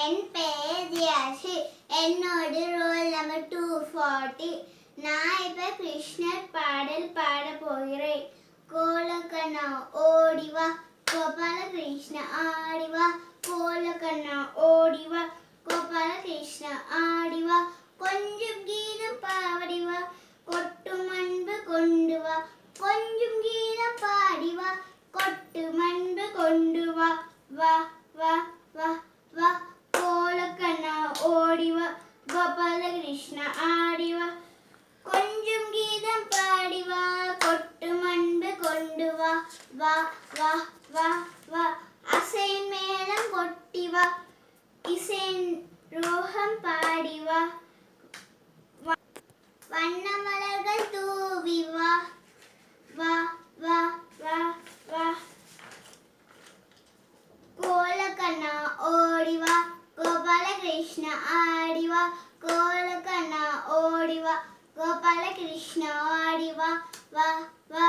என் பெயர் தியாஷி என்னோட roll number two forty நான் இப்போ கிருஷ்ணர் பாடல் பாட போகிறேன் கோலக்கண்ணா ஓடிவா கோபால கிருஷ்ண ஆடிவா கோலக்கண்ணா ஓடிவா கோபால கிருஷ்ண ஆடிவா கொஞ்சம் கீதம் பாடிவா கொட்டும் அன்பு கொண்டு வா கொஞ்சம் கீதம் பாடிவா கொட்டும் அன்பு கொண்டு வா வா வா வா வா கோலக்கண்ணா ஓடிவா கோபால கிருஷ்ண ஆடிவா கொஞ்சம் கீதம் பாடிவா கொட்டும் அன்பு கொண்டு வா வா வா வா. வா மேளம் கொட்டி வா. இசை ரோகம் பாடி வா. வண்ண மலர்கள் தூவி வா. வா வா வா வா. கோலக்கண்ணா ஓடி வா. கோபால கிருஷ்ண ஆடிவா கோலக்கண்ணா ஓடிவா கோபால கிருஷ்ண ஆடி வா. வா வா.